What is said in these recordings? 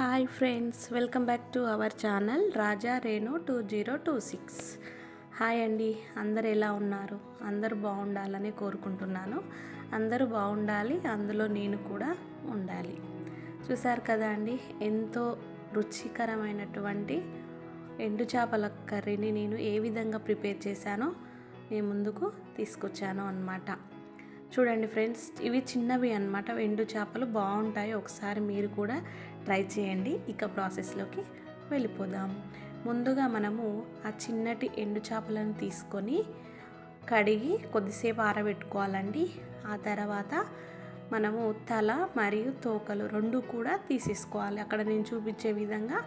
Hi friends welcome back to our channel Raja Renu two zero two six. Hi అండి అందరు ఎలా ఉన్నారు? అందరూ బాగుండాలని కోరుకుంటున్నాను. అందరూ బాగుండాలి అందులో నేను కూడా ఉండాలి. చూసారు కదా అండి ఎంతో రుచికరమైనటువంటి ఎండు చేపల కర్రీని నేను ఏ విధంగా ప్రిపేర్ చేశానో నేను ముందుకు తీసుకొచ్చాను అన్నమాట. చూడండి ఫ్రెండ్స్ ఇవి చిన్నవి అనమాట ఎండు చేపలు బాగుంటాయి. ఒకసారి మీరు కూడా ట్రై చేయండి. ఇక ప్రాసెస్లోకి వెళ్ళిపోదాం. ముందుగా మనము ఆ చిన్నటి ఎండు చేపలను తీసుకొని కడిగి కొద్దిసేపు ఆరబెట్టుకోవాలండి. ఆ తర్వాత మనము తల మరియు తోకలు రెండు కూడా తీసేసుకోవాలి. అక్కడ నేను చూపించే విధంగా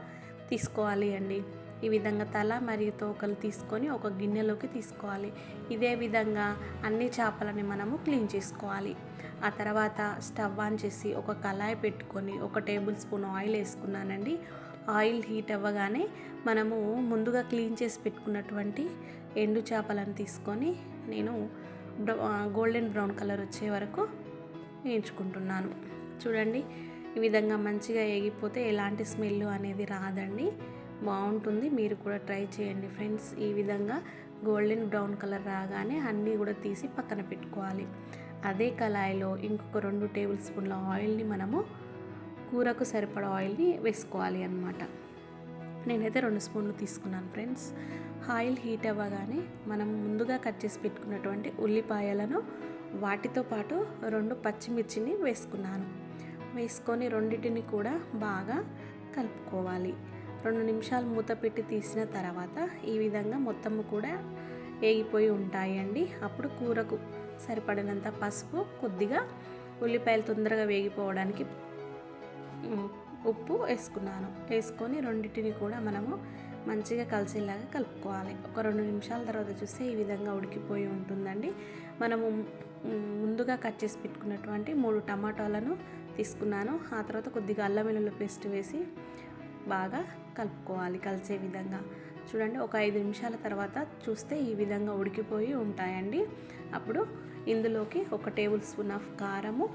తీసుకోవాలి అండి. ఈ విధంగా తల మరియు తోకలు తీసుకొని ఒక గిన్నెలోకి తీసుకోవాలి. ఇదే విధంగా అన్ని చేపలని మనము క్లీన్ చేసుకోవాలి. ఆ తర్వాత స్టవ్ ఆన్ చేసి ఒక కళాయి పెట్టుకొని ఒక టేబుల్ స్పూన్ ఆయిల్ వేసుకున్నానండి. ఆయిల్ హీట్ అవ్వగానే మనము ముందుగా క్లీన్ చేసి పెట్టుకున్నటువంటి ఎండు చేపలను తీసుకొని నేను గోల్డెన్ బ్రౌన్ కలర్ వచ్చే వరకు వేయించుకుంటున్నాను. చూడండి ఈ విధంగా మంచిగా వేగిపోతే ఎలాంటి స్మెల్ అనేది రాదండి. బాగుంటుంది. మీరు కూడా ట్రై చేయండి ఫ్రెండ్స్. ఈ విధంగా గోల్డెన్ బ్రౌన్ కలర్ రాగానే అన్నీ కూడా తీసి పక్కన పెట్టుకోవాలి. అదే కళాయిలో ఇంకొక రెండు టేబుల్ స్పూన్ల ఆయిల్ని మనము కూరకు సరిపడ ఆయిల్ని వేసుకోవాలి అనమాట నేనైతే రెండు స్పూన్లు తీసుకున్నాను ఫ్రెండ్స్. ఆయిల్ హీట్ అవ్వగానే మనం ముందుగా కట్ చేసి పెట్టుకున్నటువంటి ఉల్లిపాయలను వాటితో పాటు రెండు పచ్చిమిర్చిని వేసుకున్నాను. వేసుకొని రెండింటిని కూడా బాగా కలుపుకోవాలి. రెండు నిమిషాలు మూత పెట్టి తీసిన తర్వాత ఈ విధంగా మొత్తము కూడా వేగిపోయి ఉంటాయండి. అప్పుడు కూరకు సరిపడినంత పసుపు కొద్దిగా ఉల్లిపాయలు తొందరగా వేగిపోవడానికి ఉప్పు వేసుకున్నాను. వేసుకొని రెండింటిని కూడా మనము మంచిగా కలిసేలాగా కలుపుకోవాలి. ఒక రెండు నిమిషాల తర్వాత చూస్తే ఈ విధంగా ఉడికిపోయి ఉంటుందండి. మనము ముందుగా కట్ చేసి పెట్టుకున్నటువంటి మూడు టమాటాలను తీసుకున్నాను. ఆ తర్వాత కొద్దిగా అల్లం వెల్లుల్లి పేస్ట్ వేసి బాగా కలుపుకోవాలి కలిసే విధంగా. చూడండి ఒక ఐదు నిమిషాల తర్వాత చూస్తే ఈ విధంగా ఉడికిపోయి ఉంటాయండి. అప్పుడు ఇందులోకి ఒక టేబుల్ స్పూన్ ఆఫ్ కారము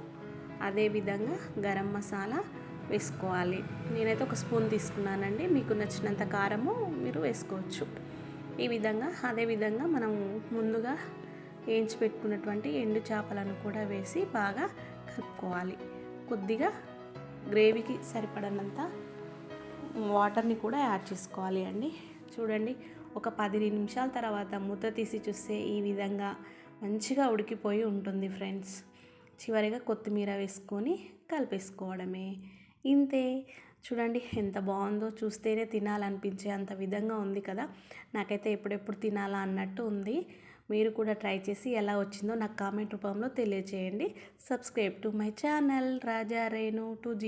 అదేవిధంగా గరం మసాలా వేసుకోవాలి. నేనైతే ఒక స్పూన్ తీసుకున్నానండి. మీకు నచ్చినంత కారము మీరు వేసుకోవచ్చు. ఈ విధంగా అదేవిధంగా మనం ముందుగా వేయించి పెట్టుకున్నటువంటి ఎండు చేపలను కూడా వేసి బాగా కలుపుకోవాలి. కొద్దిగా గ్రేవీకి సరిపడనంత వాటర్ని కూడా యాడ్ చేసుకోవాలి అండి. చూడండి ఒక పది నిమిషాల తర్వాత మూత తీసి చూస్తే ఈ విధంగా మంచిగా ఉడికిపోయి ఉంటుంది ఫ్రెండ్స్. చివరిగా కొత్తిమీర వేసుకొని కలిపేసుకోవడమే. ఇంతే. చూడండి ఎంత బాగుందో చూస్తేనే తినాలనిపించే అంత విధంగా ఉంది కదా. నాకైతే ఎప్పుడెప్పుడు తినాలా అన్నట్టు ఉంది. మీరు కూడా ట్రై చేసి ఎలా వచ్చిందో నాకు కామెంట్ రూపంలో తెలియచేయండి. Subscribe to my channel Raja Renu two G